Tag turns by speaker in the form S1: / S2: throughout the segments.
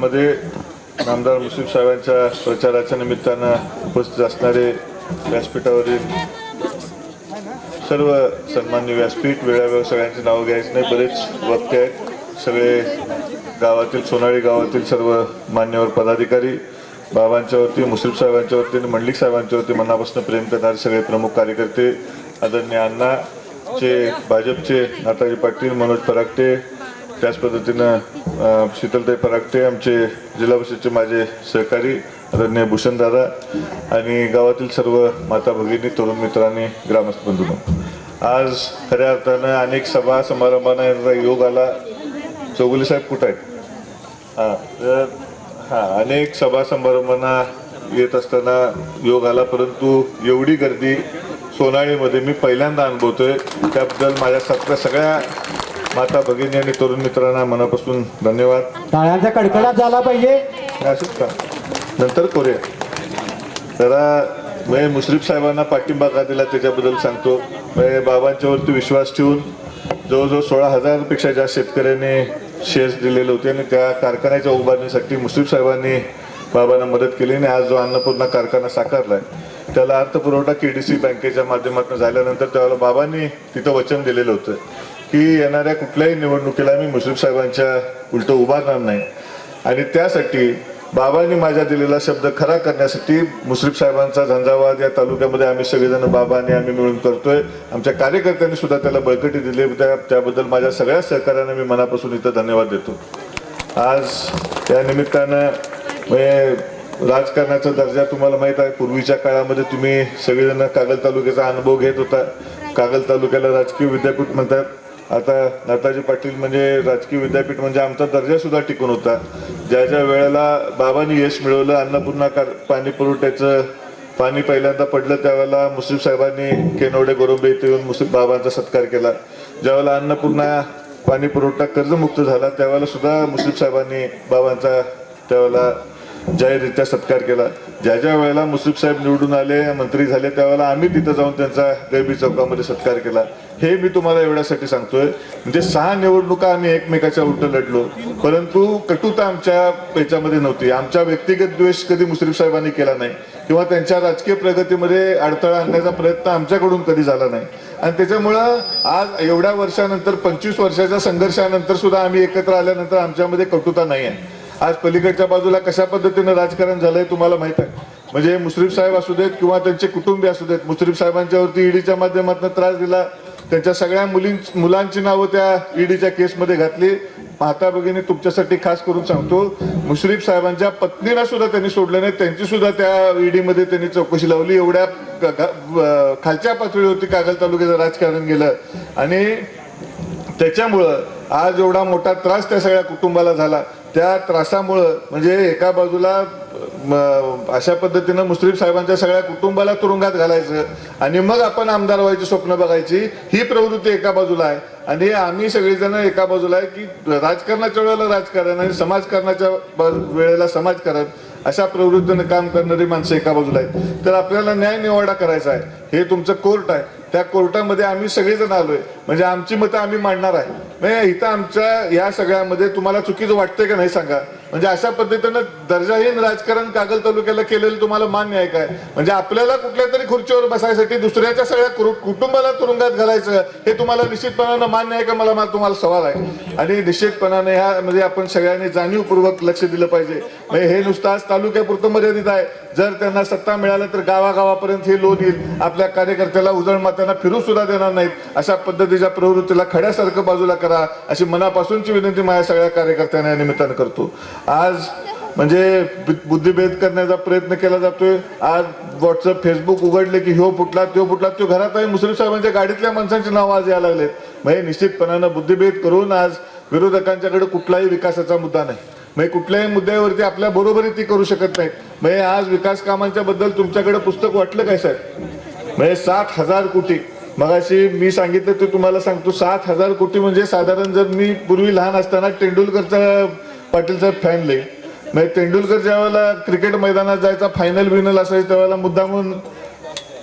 S1: मध्ये नामदार मुश्रीफ साहेबांच्या प्रचाराच्या निमित्तानं उपस्थित असणारे व्यासपीठावरील सर्व सन्मान्य व्यासपीठ वेळावेळी सगळ्यांची नावं घ्यायची नाही बरेच वक्ते आहेत. सगळे गावातील सोनाळी गावातील सर्व मान्यवर पदाधिकारी बाबांच्या वरती मुश्रीफ साहेबांच्या वरती आणि मंडलिक साहेबांच्या वरती मनापासून प्रेम करणारे सगळे प्रमुख कार्यकर्ते आदरणीय अण्णाचे भाजपचे नाताजी पाटील मनोज फराकटे त्याच पद्धतीनं शीतलताई परागटे आमचे जिल्हा परिषदचे माझे सहकारी आदरणीय भूषणदादा आणि गावातील सर्व माता भगिनी तरुण मित्रांनी ग्रामस्थ बंधूंनो. आज खऱ्या अर्थानं अनेक सभा समारंभांना याचा योग आला. चौगुले साहेब कुठं आहेत? हां तर हां अनेक सभा समारंभांना येत असताना योग आला परंतु एवढी गर्दी सोनाळीमध्ये मी पहिल्यांदा अनुभवतोय. त्याबद्दल माझ्या सगळ्या सगळ्या माता भगिनी आणि तरुण मित्रांना मनापासून धन्यवाद.
S2: टाळ्यांचा कडकडाट झाला पाहिजे.
S1: असंच का नंतर करूया. जरा मी मुश्रीफ साहेबांना पाठिंबा का दिला त्याच्याबद्दल सांगतो. मी बाबांच्यावरती विश्वास ठेवून जवळजवळ सोळा हजारपेक्षा जास्त शेतकऱ्यांनी शेअर्स दिलेले होते आणि त्या कारखान्याच्या उभारणीसाठी मुश्रीफ साहेबांनी बाबांना मदत केली आणि आज जो अन्नपूर्णा कारखाना साकारलाय त्याला अर्थपुरवठा के डी सी बँकेच्या माध्यमातून झाल्यानंतर त्यावेळेला बाबांनी तिथं वचन दिलेलं होतं. की येणाऱ्या कुठल्याही निवडणुकीला मी मुश्रीफ साहेबांच्या उलटं उभारणार नाही. आणि त्यासाठी बाबांनी माझ्या दिलेला शब्द खरा करण्यासाठी मुश्रीफ साहेबांचा झंझावाद या तालुक्यामध्ये आम्ही सगळेजण बाबा आम्ही मिळून करतोय. आमच्या कार्यकर्त्यांनी सुद्धा त्याला बळकटी दिली त्या त्याबद्दल माझ्या सगळ्या सहकार्यांना मी मनापासून इथं धन्यवाद देतो. आज या निमित्तानं म्हणजे राजकारणाचा दर्जा तुम्हाला माहीत आहे. पूर्वीच्या काळामध्ये तुम्ही सगळेजण कागल तालुक्याचा अनुभव घेत होता. कागल तालुक्याला राजकीय विद्यापीठ म्हणतात. आता नाताजी पाटील म्हणजे राजकीय विद्यापीठ म्हणजे आमचा दर्जा सुद्धा टिकून होता. ज्या ज्या वेळेला बाबांनी यश मिळवलं अन्नपूर्णा कार पाणी पुरवठ्याचं पाणी पहिल्यांदा पडलं त्यावेळेला मुस्लिम साहेबांनी केनवडे गोरोबे इथे येऊन मुस्लिम बाबांचा सत्कार केला. ज्यावेळेला अन्नपूर्णा पाणी पुरवठा कर्जमुक्त झाला त्यावेळेला सुद्धा मुस्लिम साहेबांनी बाबांचा त्यावेळेला जाहीररित्या सत्कार केला. ज्या ज्या वेळेला मुस्लिम साहेब निवडून आले मंत्री झाले त्यावेळेला आम्ही तिथं जाऊन त्यांचा गैबी चौकामध्ये सत्कार केला. हे मी तुम्हाला एवढ्यासाठी सांगतोय. म्हणजे सहा निवडणुका आम्ही एकमेकाच्या उलट लढलो. परंतु कटुता आमच्या याच्यामध्ये नव्हती. आमच्या व्यक्तिगत द्वेष कधी मुश्रीफ साहेबांनी केला नाही. किंवा त्यांच्या राजकीय प्रगतीमध्ये अडथळा आणण्याचा प्रयत्न आमच्याकडून कधी झाला नाही. आणि त्याच्यामुळं आज एवढ्या वर्षानंतर पंचवीस वर्षाच्या संघर्षानंतर सुद्धा आम्ही एकत्र आल्यानंतर आमच्यामध्ये कटुता नाही आहे आज पलीकडच्या बाजूला कशा पद्धतीनं राजकारण झालंय तुम्हाला माहीत आहे? म्हणजे मुश्रीफ साहेब असू देत किंवा त्यांचे कुटुंबी असू देत मुश्रीफ साहेबांच्यावरती ईडीच्या माध्यमातून त्रास दिला. त्यांच्या सगळ्या मुलीं मुलांची नावं त्या ईडीच्या केसमध्ये घातली. माता भगिनी तुमच्यासाठी खास करून सांगतो मुश्रीफ साहेबांच्या पत्नीला सुद्धा त्यांनी सोडलं नाही. त्यांची सुद्धा त्या ईडीमध्ये त्यांनी चौकशी लावली. एवढ्या खालच्या पातळीवरती कागल तालुक्याचं राजकारण गेलं. आणि त्याच्यामुळं आज एवढा मोठा त्रास त्या सगळ्या कुटुंबाला झाला. त्या त्रासामुळं म्हणजे एका बाजूला अशा पद्धतीनं मुस्लिम साहेबांच्या सगळ्या कुटुंबाला तुरुंगात घालायचं आणि मग आपण आमदार व्हायची स्वप्न बघायची ही प्रवृत्ती एका बाजूला आहे. आणि आम्ही सगळेजण एका बाजूला आहे की राजकारणाच्या वेळेला राजकारण आणि समाजकारणाच्या वेळेला समाजकारण अशा प्रवृत्तीनं काम करणारी माणसं एका बाजूला आहेत. तर आपल्याला न्याय निवाडा करायचा आहे. हे तुमचं कोर्ट आहे. त्या कोर्टामध्ये आम्ही सगळेजण आलोय. म्हणजे आमची मतं आम्ही मांडणार आहे. म्हणजे इथं आमच्या या सगळ्यामध्ये तुम्हाला चुकीचं वाटतंय का नाही सांगा. म्हणजे अशा पद्धतीनं दर्जाहीन राजकारण कागल तालुक्याला केलेलं तुम्हाला मान्य आहे काय? म्हणजे आपल्याला कुठल्या तरी खुर्चीवर बसायसाठी दुसऱ्याच्या सगळ्या कुरु- कुटुंबाला तुरुंगात घालायचं हे तुम्हाला निश्चितपणानं मान्य आहे का? मला मा- तुम्हाला सवाल आहे. आणि निश्चितपणाने ह्या म्हणजे आपण सगळ्यांनी जाणीवपूर्वक लक्ष दिलं पाहिजे. म्हणजे हे नुसतं आज तालुक्यापुरतं मर्यादित आहे. जर त्यांना सत्ता मिळालं तर गावागावापर्यंत हे लोन येईल. आपल्या कार्यकर्त्याला उजळ त्यांना फिरू सुद्धा देणार नाहीत. अशा पद्धतीच्या प्रवृत्तीला खड्यासारखं बाजूला करा अशी मनापासूनची विनंती माझ्या सगळ्या कार्यकर्त्यांना या निमित्तानं करतो. आज म्हणजे बुद्धिभेद करण्याचा प्रयत्न केला जातोय. आज व्हॉट्सअप फेसबुक उघडले की ह्यो फुटला त्यो फुटला त्यो घरातही मुस्लिम साहेबांच्या गाडीतल्या माणसांची नावं आज यायला लागलेत. म्हणजे निश्चितपणानं बुद्धिभेद करून आज विरोधकांच्याकडे कुठलाही विकासाचा मुद्दा नाही. म्हणजे कुठल्याही मुद्द्यावरती आपल्या बरोबरी ती करू शकत नाहीत. म्हणजे आज विकास कामांच्या बद्दल तुमच्याकडे पुस्तक वाटलं काय साहेब? म्हणजे सात हजार कोटी. मगाशी मी सांगितलं ते तुम्हाला सांगतो. सात हजार कोटी म्हणजे साधारण जर मी पूर्वी लहान असताना तेंडुलकरचा पाटीलचा फॅन लई म्हणजे तेंडुलकर ज्यावेळेला क्रिकेट मैदानात जायचा फायनल बिनल असायचं त्यावेळेला मुद्दामून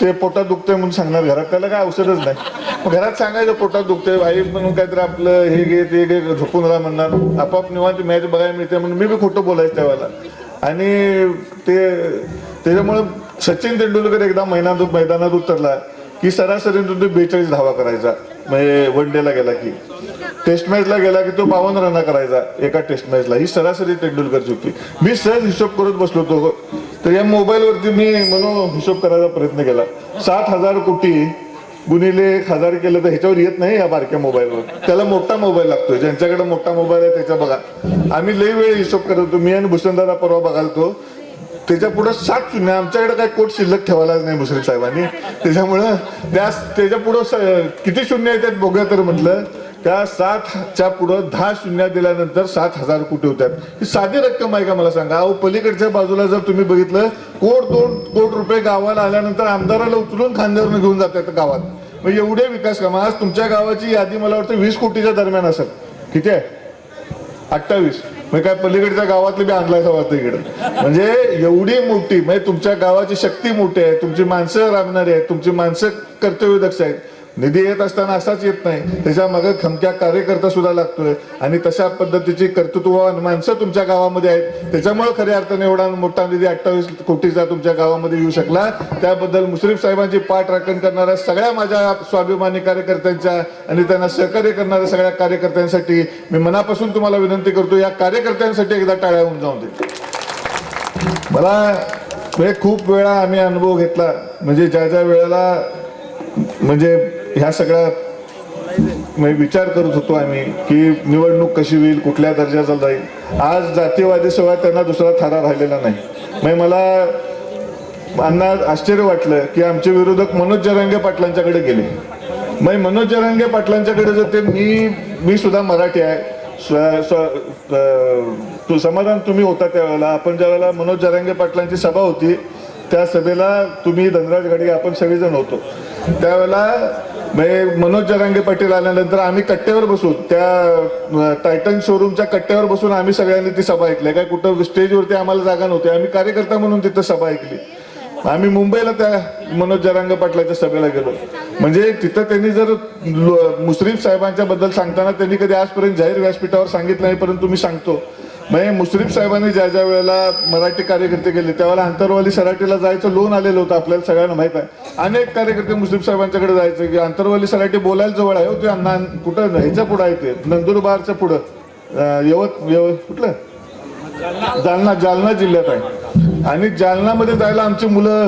S1: ते पोटात दुखतंय म्हणून सांगणार घरात. त्याला काय औषधच नाही. घरात सांगायचं पोटात दुखतंय भाई म्हणून काहीतरी आपलं हे घे ते घे झोपून राहा म्हणणार. आपाप निवांत मॅच बघायला मिळते म्हणून मी बी खोटं बोलायचं त्यावेळेला. आणि ते त्याच्यामुळं सचिन तेंडुलकर एकदा मैदानात मैदानात उतरला की सरासरी तो बेचाळीस धावा करायचा. म्हणजे वन डेला गेला की. टेस्ट मॅचला गेला की तो बावन्न रना करायचा एका टेस्ट मॅचला ही सरासरी तेंडुलकरची होती मी सहज हिशोब करत बसलो होतो. तर या मोबाईलवरती मी म्हणून हिशोब करायचा प्रयत्न केला. सात हजार कोटी गुणिले एक हजार केलं तर ह्याच्यावर येत नाही या बारक्या मोबाईलवर त्याला मोठा मोबाईल लागतोय. ज्यांच्याकडे मोठा मोबाईल आहे त्याच्या बघा. आम्ही लई वेळ हिशोब करत होतो. मी आणि भूषणदादा परवा बघालतो. त्याच्या पुढे सात शून्य आमच्याकडे काय कोट शिल्लक ठेवायलाच नाही मुश्रीफ साहेबांनी. त्याच्यामुळं त्या त्याच्या पुढं किती शून्य येतात बघूया तर म्हटलं त्या सातच्या पुढं दहा शून्य दिल्यानंतर सात हजार कोटी होतात ही साधी रक्कम आहे का मला सांगा? अहो पलीकडच्या बाजूला जर तुम्ही बघितलं कोट दोन कोट रुपये गावाला आल्यानंतर आमदाराला उचलून खांद्यावरून घेऊन जातात गावात. मग एवढे विकास कामं. आज तुमच्या गावाची यादी मला वाटतं वीस कोटीच्या दरम्यान असेल. किती आहे? अठ्ठावीस. म्हणजे काय पलीकडच्या गावातले बी आणलाय वाटतं इकडे म्हणजे एवढी मोठी म्हणजे तुमच्या गावाची शक्ती मोठी आहे तुमची माणसं राबणारी आहेत तुमची माणसं कर्तव्यदक्ष आहेत. निधी येत असताना असाच येत नाही. त्याच्यामागे खमक्या कार्यकर्ता सुद्धा लागतोय. आणि तशा पद्धतीची कर्तृत्ववान माणसं तुमच्या गावामध्ये आहेत. त्याच्यामुळे खऱ्या अर्थाने एवढा मोठा निधी अठ्ठावीस कोटीचा तुमच्या गावामध्ये येऊ शकला. त्याबद्दल मुश्रीफ साहेबांची पाठ राखण करणाऱ्या सगळ्या माझ्या स्वाभिमानी कार्यकर्त्यांच्या आणि त्यांना सहकार्य करणाऱ्या सगळ्या कार्यकर्त्यांसाठी मी मनापासून तुम्हाला विनंती करतो या कार्यकर्त्यांसाठी एकदा टाळ्या होऊन जाऊन दे. मला म्हणजे खूप वेळा आम्ही अनुभव घेतला. म्हणजे ज्या ज्या वेळेला म्हणजे ह्या सगळ्या म्हणजे विचार करत होतो आम्ही की निवडणूक कशी होईल कुठल्या दर्जाचा जाईल. आज जातीयवादी शिवाय त्यांना दुसरा थारा राहिलेला नाही. म्हणजे मला अण्णा आश्चर्य वाटलं की आमचे विरोधक मनोज जरांगे पाटलांच्याकडे गेले. मग मनोज जरांगे पाटलांच्याकडे जर ते मी मी सुद्धा मराठी आहे. स्व- स्व- तू समाधान तुम्ही होता त्यावेळेला. आपण ज्या वेळेला मनोज जरांगे पाटलांची सभा होती त्या सभेला तुम्ही धनराज गाडी आपण सगळेजण होतो. त्यावेळेला मनोज जरांगे पाटील आल्यानंतर आम्ही कट्ट्यावर बसून त्या टायटन शोरूमच्या कट्ट्यावर बसून आम्ही सगळ्यांनी ती सभा ऐकली. काय कुठं स्टेजवरती आम्हाला जागा नव्हती. आम्ही कार्यकर्ता म्हणून तिथं सभा ऐकली. आम्ही मुंबईला त्या मनोज जरांग पाटलाच्या सभेला गेलो. म्हणजे तिथं त्यांनी जर मुस्लिम मुश्रीफ साहेबांच्या बद्दल सांगताना त्यांनी कधी आजपर्यंत जाहीर व्यासपीठावर सांगितलं नाही परंतु मी सांगतो. म्हणजे मुश्रीफ साहेबांनी ज्या ज्या वेळेला मराठी कार्यकर्ते केले त्यावेळेला आंतरवाली सराटीला जायचं लोन आलेलं होतं आपल्याला सगळ्यांना माहीत आहे. अनेक कार्यकर्ते मुश्रीफ साहेबांच्याकडे जायचं की आंतरवाली सराटी बोलायला जवळ आहे. हो ते अण्णा कुठं ह्याच्या पुढं आहे ते? नंदुरबारच्या पुढं. यवत यवत कुठलं? जालना. जालना जिल्ह्यात आहे. आणि जालनामध्ये जायला आमची मुलं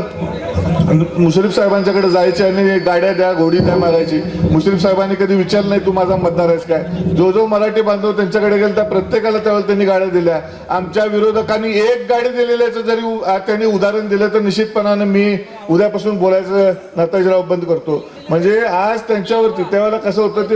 S1: मुश्रीफ साहेबांच्याकडे जायचे आणि गाड्या द्या घोडी द्या मागायची मुश्रीफ साहेबांनी कधी विचारलं नाही तू माझा मतदार आहेस काय? जो जो मराठी बांधव त्यांच्याकडे गेला त्या प्रत्येकाला त्यावेळेला त्यांनी गाड्या दिल्या. आमच्या विरोधकांनी एक गाडी दिलेल्याचं जरी त्यांनी उदाहरण दिलं तर निश्चितपणानं मी उद्यापासून बोलायचं नाताजीराव बंद करतो. म्हणजे आज त्यांच्यावरती त्यावेळेला कसं होतं ते?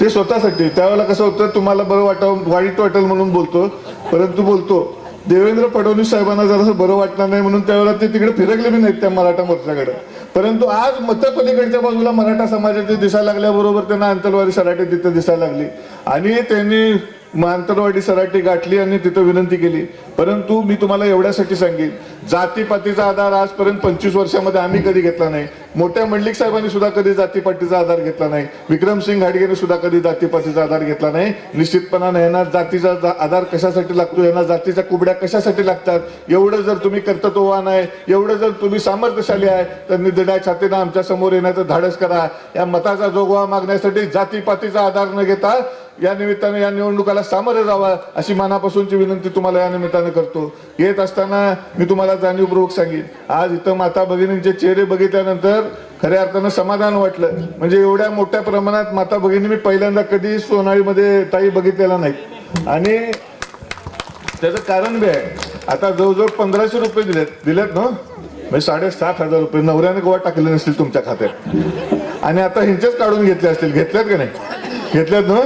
S1: ते स्वतःसाठी. त्यावेळेला कसं होतं तुम्हाला बरं वाटावं वाईट वाटेल म्हणून बोलतो परंतु बोलतो. देवेंद्र फडणवीस साहेबांना जरासं बरं वाटणार नाही म्हणून त्यावेळेला ते तिकडे फिरकले बी नाहीत त्या मराठा मोर्चाकडे. परंतु आज मतपलीकडच्या बाजूला मराठा समाजाचे दिसायला लागल्याबरोबर त्यांना अंतरवादी सराटे तिथे दिसायला लागली. आणि त्यांनी मग आंतरवाडी सराटी गाठली आणि तिथं विनंती केली. परंतु मी तुम्हाला एवढ्यासाठी सांगेन जातीपातीचा आधार आजपर्यंत पंचवीस वर्षामध्ये आम्ही कधी घेतला नाही. मोठ्या मंडलिक साहेबांनी सुद्धा कधी जातीपातीचा आधार घेतला नाही. विक्रमसिंग घाडगेने सुद्धा कधी जातीपातीचा आधार घेतला नाही. निश्चितपणाने यांना जातीचा जा- आधार कशासाठी लागतो? यांना जातीच्या कुबड्या कशासाठी लागतात? एवढं जर तुम्ही कर्तृत्ववान आहे एवढं जर तुम्ही सामर्थ्यशाली आहे तर निधड्या छातीनं आमच्यासमोर येण्याचं धाडस करा. या मताचा जोगवा मागण्यासाठी जातीपातीचा आधार न घेता या निमित्ताने या निवडणुकाला सामोरे जावा अशी मनापासूनची विनंती तुम्हाला या निमित्ताने करतो. येत असताना मी तुम्हाला जाणीवपूर्वक सांगेन. आज इथं माता भगिनींचे चेहरे बघितल्यानंतर खऱ्या अर्थानं समाधान वाटलं. म्हणजे एवढ्या मोठ्या प्रमाणात माता भगिनी मी पहिल्यांदा कधी सोनाळीमध्ये ताई बघितलेला नाही. आणि त्याचं कारण बी आहे. आता जवळजवळ पंधराशे रुपये दिलेत. दिलेत ना? म्हणजे साडेसात हजार रुपये. नवऱ्याने गोवा टाकले नसतील तुमच्या खात्यात. आणि आता ह्यांचेच काढून घेतले असतील. घेतल्यात का नाही? घेतल्यात ना?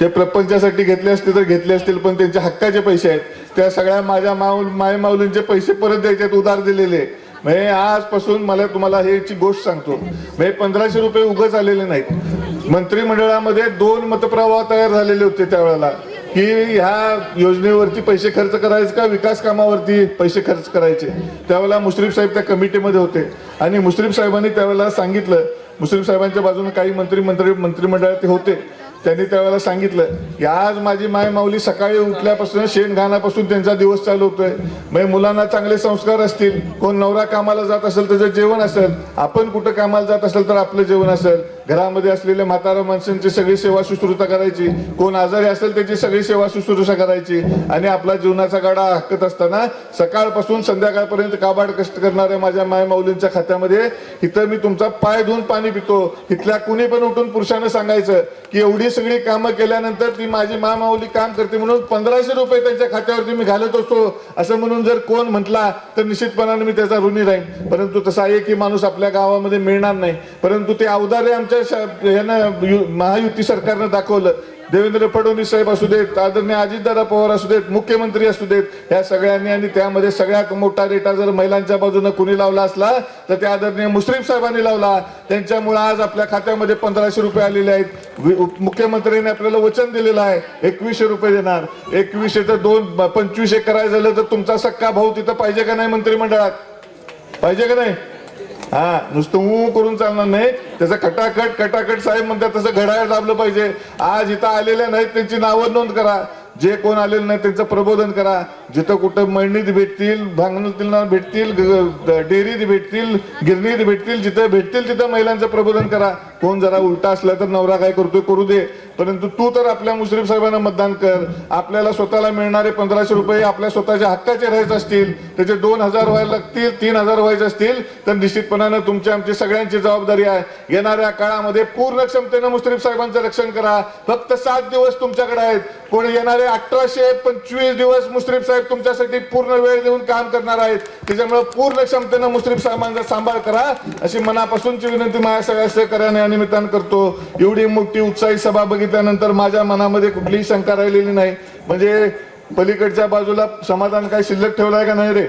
S1: ते प्रपंचासाठी घेतले असते तर घेतले असतील पण त्यांच्या हक्काचे पैसे आहेत. त्या सगळ्या माझ्या माऊल माय माऊलींचे पैसे परत द्यायचे उधार दिलेले. म्हणजे आजपासून मला तुम्हाला ह्याची गोष्ट सांगतो. म्हणजे पंधराशे रुपये उगच आलेले नाहीत. मंत्रिमंडळामध्ये दोन मतप्रवाह तयार झालेले होते त्यावेळेला की ह्या योजनेवरती पैसे खर्च करायचे का विकास कामावरती पैसे खर्च करायचे? त्यावेळेला मुश्रीफ साहेब त्या कमिटीमध्ये होते. आणि मुश्रीफ साहेबांनी त्यावेळेला सांगितलं. मुश्रीफ साहेबांच्या बाजूने काही मंत्री मंत्री मंत्रिमंडळात ते होते. त्यांनी त्यावेळेला सांगितलं की आज माझी माय माऊली सकाळी उठल्यापासून शेण घाण्यापासून त्यांचा दिवस चालू होतोय. म्हणजे मुलांना चांगले संस्कार असतील कोण नवरा कामाला जात असेल त्याचं जेवण असेल आपण कुठं कामाला जात असेल तर आपलं जेवण असेल. घरामध्ये असलेल्या म्हातारा माणसांची सगळी सेवा शुश्रूषा करायची. कोण आजारी असेल त्याची सगळी सेवा शुश्रूषा करायची. आणि आपला जीवनाचा गाडा हाकत असताना सकाळपासून संध्याकाळपर्यंत काबाड कष्ट करणाऱ्या माझ्या माय माऊलींच्या खात्यामध्ये इथं मी तुमचा पाय धुवून पाणी पितो. इथल्या कुणी पण उठून पुरुषानं सांगायचं की एवढी सगळी कामं केल्यानंतर ती माझी माय माऊली काम करते म्हणून पंधराशे रुपये त्यांच्या खात्यावरती मी घालत असतो. असं म्हणून जर कोण म्हटला तर निश्चितपणाने मी त्याचा ऋणी राहीन. परंतु तसा एकही माणूस आपल्या गावामध्ये मिळणार नाही. परंतु ते अवधारे आमच्या यानं यु- महायुती सरकारनं दाखवलं. देवेंद्र फडणवीस साहेब असू देत आदरणीय अजितदादा पवार असू देत मुख्यमंत्री असू देत या सगळ्यांनी आणि त्यामध्ये सगळ्यात मोठा डेटा जर महिलांच्या बाजूनं कुणी लावला असला तर त्या आदरणीय मुस्लिम साहेबांनी लावला. त्यांच्यामुळे आज आपल्या खात्यामध्ये पंधराशे रुपये आलेले आहेत. मुख्यमंत्र्यांनी आपल्याला वचन दिलेलं आहे एकवीसशे रुपये देणार. एकवीसशे तर दोन पंचवीसशे करायचं झालं तर तुमचा सक्का भाऊ तिथं पाहिजे का नाही मंत्रिमंडळात? पाहिजे का नाही? हा नुसतं ऊ करून चालणार नाही. त्याचं खटाखट खटाखट साहेब म्हणतात तसं घड्याळ दाबलं पाहिजे. आज इथं आलेल्या नाहीत त्यांची नावं नोंद करा. जे कोण आलेले नाही त्यांचं प्रबोधन करा. जिथं कुठं मळणीत भेटतील भांगणीत भेटतील ग- डेअरीत भेटतील गिरणीत भेटतील जिथं भेटतील तिथं महिलांचं प्रबोधन करा. कोण जरा उलटा असला तर नवरा काय करतोय करू दे. परंतु तू तर आपल्या मुश्रीफ साहेबांना मतदान कर. आपल्याला स्वतःला मिळणारे पंधराशे रुपये आपल्या स्वतःच्या हक्काचे राहायचे असतील त्याचे दोन हजार व्हायला लागतील तीन हजार व्हायचे असतील तर निश्चितपणानं तुमची आमची सगळ्यांची जबाबदारी आहे. येणाऱ्या काळामध्ये पूर्ण क्षमतेनं मुश्रीफ साहेबांचं रक्षण करा. फक्त सात दिवस तुमच्याकडे आहेत. कोण येणारे अठराशे पंचवीस दिवस मुश्रीफ साहेब तुमच्यासाठी पूर्ण वेळ देऊन काम करणार आहेत. त्याच्यामुळे पूर्ण क्षमतेनं मुस्लिम साहेबांचा सांभाळ करा. अशी मनापासूनची विनंती माझ्या सगळ्या सहकार्याने या निमित्तानं करतो. एवढी मोठी उत्साही सभा बघितल्यानंतर माझ्या मनामध्ये कुठलीही शंका राहिलेली नाही. म्हणजे पलीकडच्या बाजूला समाधान काय शिल्लक ठेवलाय का नाही रे?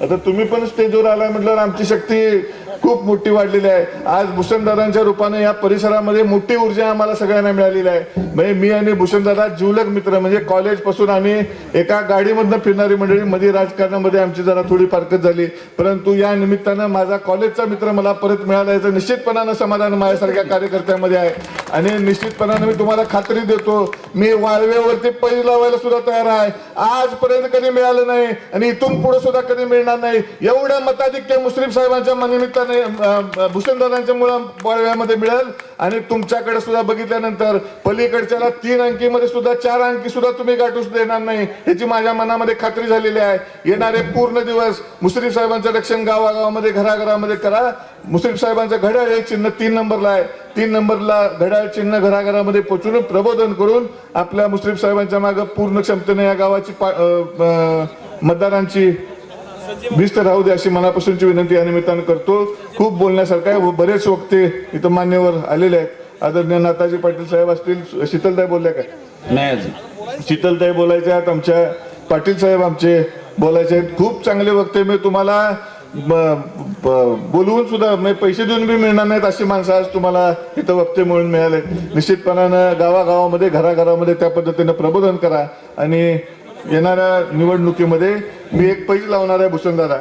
S1: आता तुम्ही पण स्टेजवर आलाय म्हटल्यावर आमची शक्ती खूप मोठी वाढलेली आहे. आज भूषणदादांच्या रूपाने या परिसरामध्ये मोठी ऊर्जा आम्हाला सगळ्यांना मिळालेली आहे. म्हणजे मी आणि भूषणदादा जीवलक मित्र म्हणजे कॉलेजपासून आम्ही एका गाडीमधनं फिरणारी मंडळी मध्ये राजकारणामध्ये आमची जरा थोडी फारकत झाली. परंतु या निमित्तानं माझा कॉलेजचा मित्र मला परत मिळाला याचं निश्चितपणानं समाधान माझ्यासारख्या कार्यकर्त्यामध्ये आहे. आणि निश्चितपणानं मी तुम्हाला खात्री देतो मी वाळवेवरती पैज लावायला सुद्धा तयार आहे. आजपर्यंत कधी मिळालं नाही आणि इथून पुढे सुद्धा कधी मिळणार नाही. एवढ्या मताधिक्य मुस्लिम साहेबांच्या निमित्त भूषणदादांच्या मुळे बळव्यामध्ये मिळेल. आणि तुमच्याकडे सुद्धा बघितल्यानंतर पलीकडच्याला तीन अंकीमध्ये सुद्धा चार अंकी सुद्धा तुम्ही गाठू देणार नाही याची माझ्या मनामध्ये खात्री झालेली आहे. येणारे पूर्ण दिवस मुस्लिम साहेबांचं रक्षण गावागावामध्ये घराघरामध्ये करा. मुस्लिम साहेबांचं घड्याळ हे चिन्ह तीन नंबरला आहे. तीन नंबरला घड्याळ चिन्ह घराघरामध्ये पोचून प्रबोधन करून आपल्या मुस्लिम साहेबांच्या मागे पूर्ण क्षमतेने या गावाची पा- मतदारांची भिस्त राहू दे अशी मनापासूनची विनंती या निमित्तानं करतो. खूप बोलण्यासारखं आहे. बरेच वक्ते इथं मान्यवर आलेले आहेत. आदरणीय नाताजी पाटील साहेब असतील. शीतलताई बोलल्या काय?
S3: नाही अजून.
S1: शीतलताई बोलायच्या आहेत. आमच्या पाटील साहेब आमचे बोलायचे आहेत. खूप चांगले वक्ते. मी तुम्हाला बोलवून सुद्धा म्हणजे पैसे देऊन बी मिळणार नाहीत अशी माणसं आज तुम्हाला इथं वक्ते म्हणून मिळाले निश्चितपणानं गावागावामध्ये घराघरामध्ये त्या पद्धतीनं प्रबोधन करा. आणि येणाऱ्या निवडणुकीमध्ये मी एक पैज लावणार आहे भूषणदादा.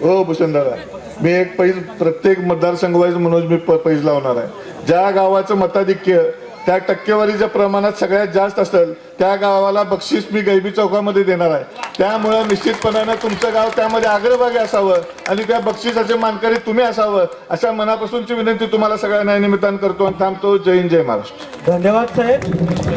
S1: हो भूषणदादा. मी एक पैज प्रत्येक मतदारसंघवाईज मनोज मी प- पैज लावणार आहे. ज्या गावाचं मताधिक्य त्या टक्केवारीच्या प्रमाणात सगळ्यात जास्त असेल त्या गावाला बक्षीस मी गैबी चौकामध्ये देणार आहे. त्यामुळं निश्चितपणानं तुमचं गाव त्यामध्ये अग्रभागी असावं आणि त्या बक्षिसाचे मानकरी तुम्ही असावं अशा मनापासूनची विनंती तुम्हाला सगळ्यांना या निमित्तानं करतो आणि थांबतो. जय हिंद जय महाराष्ट्र.
S2: धन्यवाद साहेब.